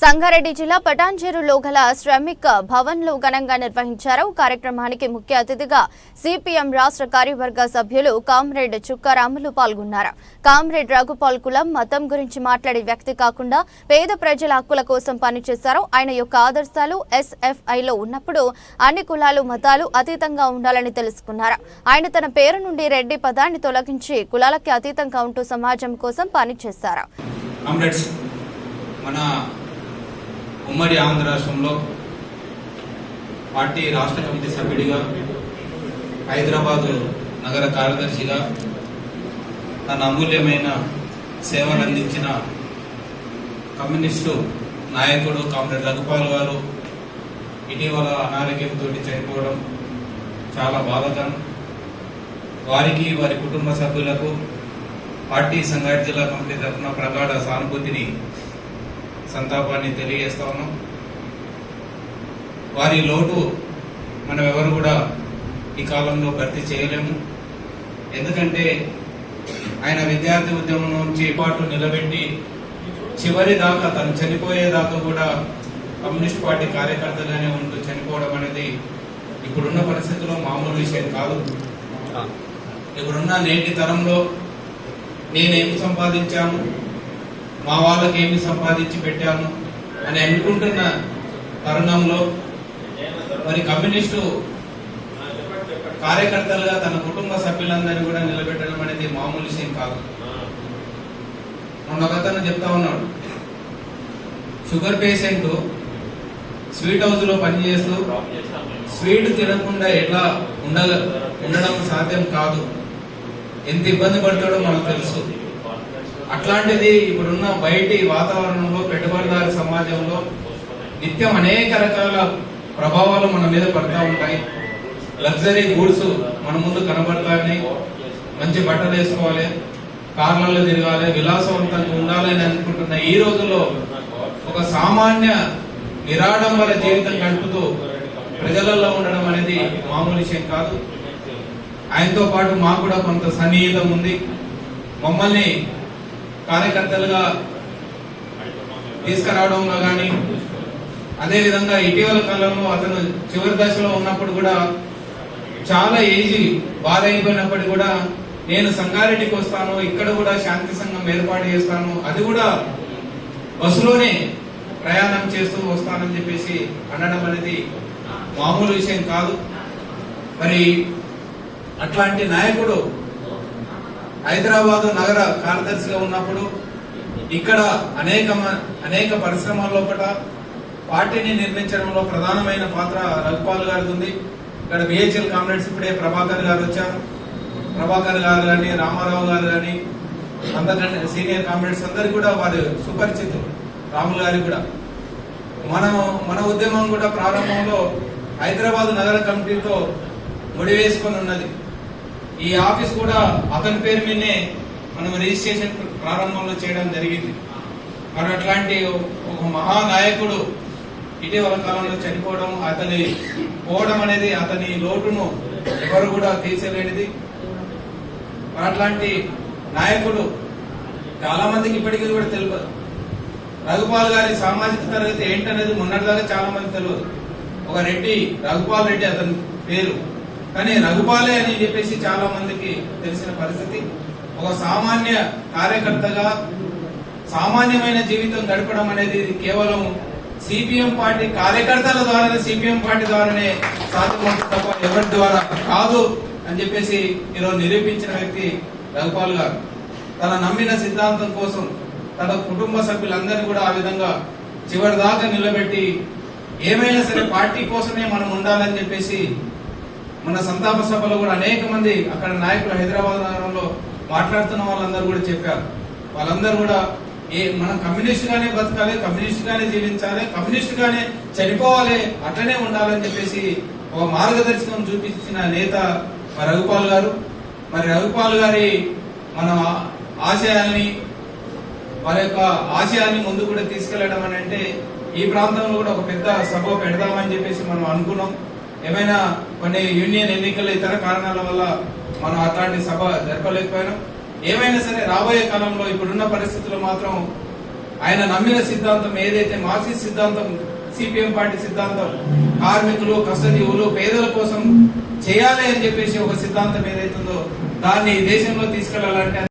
సంగారెడ్డి జిల్లా పటాన్చెరులో గల శ్రమిక్ భవన్లో ఘనంగా నిర్వహించారు. కార్యక్రమానికి ముఖ్య అతిథిగా సిపిఎం రాష్ట్ర కార్యవర్గ సభ్యులు కామ్రేడ్ చుక్కారాములు పాల్గొన్నారు. కామ్రేడ్ రఘుపాల్ కులం మతం గురించి మాట్లాడే వ్యక్తి కాకుండా పేద ప్రజల హక్కుల కోసం పనిచేశారు. ఆయన యొక్క ఆదర్శాలు ఎస్ఎఫ్ఐలో ఉన్నప్పుడు అన్ని కులాలు మతాలు అతీతంగా ఉండాలని తెలుసుకున్నారు. ఆయన తన పేరు నుండి రెడ్డి పదాన్ని తొలగించి కులాలకి అతీతంగా ఉంటూ సమాజం కోసం పనిచేశారు. మన ఉమ్మడి ఆంధ్ర రాష్ట్రంలో పార్టీ రాష్ట్ర కమిటీ సభ్యుడిగా హైదరాబాద్ నగర కార్యదర్శిగా తన అమూల్యమైన సేవలు అందించిన కమ్యూనిస్టు నాయకుడు కామ్రేడ్ రఘుపాల్ గారు ఇటీవల అనారోగ్యంతో చనిపోవడం చాలా బాధకరం. వారికి వారి కుటుంబ సభ్యులకు పార్టీ సంగారెడ్డి జిల్లా కమిటీ తరఫున ప్రగాఢ సానుభూతిని సంతాపాన్ని తెలియజేస్తా ఉన్నాం. వారి లోటు మనం ఎవరు కూడా ఈ కాలంలో భర్తీ చేయలేము. ఎందుకంటే ఆయన విద్యార్థి ఉద్యమం నుంచి పాటు నిలబెట్టి చివరి దాకా తను చనిపోయేదాకా కూడా కమ్యూనిస్ట్ పార్టీ కార్యకర్తగానే ఉంటూ చనిపోవడం అనేది ఇప్పుడున్న పరిస్థితుల్లో మామూలు విషయం కాదు. ఇప్పుడున్న నేటి తరంలో నేనేం సంపాదించాను? మా వాళ్ళకి ఏమి సంపాదించి పెట్టాను అని అనుకుంటున్న తరుణంలో మరి కమ్యూనిస్టు కార్యకర్తలుగా తన కుటుంబ సభ్యులందరినీ కూడా నిలబెట్టడం అనేది మామూలు విషయం కాదు. మొన్న చెప్తా ఉన్నాడు. షుగర్ పేషెంట్ స్వీట్ హౌస్లో పనిచేస్తూ స్వీట్ తినకుండా ఎట్లా ఉండగ ఉండడం సాధ్యం కాదు. ఎంత ఇబ్బంది పడతాడో మనకు తెలుసు. అట్లాంటిది ఇప్పుడున్న బయటి వాతావరణంలో పెట్టుబడిదారు సమాజంలో నిత్యం అనేక రకాల ప్రభావాలు మన మీద పడతా ఉంటాయి. లగ్జరీ గూడ్స్ మన ముందు కనబడతాయని మంచి బట్టలు వేసుకోవాలి కార్లలో తిరగాలి విలాసవంతంగా ఉండాలి అని అనుకుంటున్న ఈ రోజుల్లో ఒక సామాన్య నిరాడంబర జీవితం గడుపుతూ ప్రజలలో ఉండడం అనేది మామూలు విషయం కాదు. ఆయనతో పాటు మాకు కూడా కొంత సన్నిహితం ఉంది. మమ్మల్ని కార్యకర్తలుగా తీసుకురావడంలో కానీ అదేవిధంగా ఇటీవల కాలంలో అతను చివరి దశలో ఉన్నప్పుడు కూడా చాలా ఏజీ బాధైపోయినప్పటికీ కూడా నేను సంగారెడ్డికి వస్తాను ఇక్కడ కూడా శాంతి సంఘం ఏర్పాటు చేస్తాను అది కూడా బస్సులోనే ప్రయాణం చేస్తూ వస్తానని చెప్పేసి అనడం అనేది మామూలు విషయం కాదు. మరి అట్లాంటి నాయకుడు హైదరాబాద్ నగర కార్యదర్శిగా ఉన్నప్పుడు ఇక్కడ అనేక మ- అనేక పరిశ్రమల లోపల పార్టీని నిర్మించడంలో ప్రధానమైన పాత్ర రఘుపాల్ గారికి ఉంది. ఇక్కడ బిహెచ్ఎల్ కామ్రేడ్స్ ఇప్పుడే ప్రభాకర్ గారు వచ్చారు. ప్రభాకర్ గారు కానీ రామారావు గారు కానీ అంతకంటే సీనియర్ కామ్రేడ్స్ అందరు కూడా వారు సుపరిచితులు. రాములు గారికి కూడా. మనం మన ఉద్యమం కూడా ప్రారంభంలో హైదరాబాద్ నగర కమిటీతో ముడివేసుకొని ఉన్నది. ఈ ఆఫీస్ కూడా అతని పేరు మీదనే మనం రిజిస్ట్రేషన్ ప్రారంభంలో చేయడం జరిగింది. మరి అట్లాంటి ఒక మహానాయకుడు ఇటీవల కాలంలో చనిపోవడం అతని పోవడం అనేది అతని లోటును ఎవరు కూడా తీర్చలేనిది. మరి అట్లాంటి నాయకుడు చాలా మందికి ఇప్పటికీ కూడా తెలియదు రఘుపాల్ గారి సామాజిక తరగతి ఏంటనేది మొన్నటిదాకా చాలా మంది తెలియదు. ఒక రెడ్డి రఘుపాల్ రెడ్డి అతని పేరు. కానీ రఘుపాలే అని చెప్పేసి చాలా మందికి తెలిసిన పరిస్థితి. ఒక సామాన్య కార్యకర్తగా సామాన్యమైన జీవితం గడపడం అనేది కేవలం సిపిఎం పార్టీ కార్యకర్తల ద్వారానే సిపిఎం పార్టీ ద్వారానే సాధ్యమవుతుంది తప్ప ఎవరి ద్వారా కాదు అని చెప్పేసి ఈరోజు నిరూపించిన వ్యక్తి రఘుపాల్ గారు. తన నమ్మిన సిద్ధాంతం కోసం తన కుటుంబ సభ్యులందరినీ కూడా ఆ విధంగా చివరి దాకా నిలబెట్టి ఏమైనా సరే పార్టీ కోసమే మనం ఉండాలని చెప్పేసి మన సంతాప సభలో కూడా అనేక మంది అక్కడ నాయకులు హైదరాబాద్ నగరంలో మాట్లాడుతున్న వాళ్ళందరూ కూడా చెప్పారు. వాళ్ళందరూ కూడా ఏ మనం కమ్యూనిస్ట్ గానే బతకాలి కమ్యూనిస్ట్ గానే జీవించాలి కమ్యూనిస్ట్ గానే చనిపోవాలి అట్లనే ఉండాలని చెప్పేసి ఒక మార్గదర్శకం చూపించిన నేత మరి రఘుపాల్ గారు. మరి రఘుపాల్ గారి మన ఆశయాల్ని వారి యొక్క ఆశయాన్ని ముందు కూడా తీసుకెళ్ళడం అని అంటే ఈ ప్రాంతంలో కూడా ఒక పెద్ద సభ పెడదామని చెప్పేసి మనం అనుకున్నాం. ఏమైనా కొన్ని యూనియన్ ఎన్నికలు ఇతర కారణాల వల్ల మనం అట్లాంటి సభ జరపలేకపోయినాం? ఏమైనా సరే రాబోయే కాలంలో ఇప్పుడున్న పరిస్థితుల్లో మాత్రం ఆయన నమ్మిన సిద్ధాంతం ఏదైతే మార్క్సిస్ట్ సిద్ధాంతం సిపిఎం పార్టీ సిద్ధాంతం కార్మికులు కష్టజీవులు పేదల కోసం చేయాలి అని చెప్పేసి ఒక సిద్ధాంతం ఏదైతుందో దాన్ని ఈ దేశంలో తీసుకెళ్ళాలంటే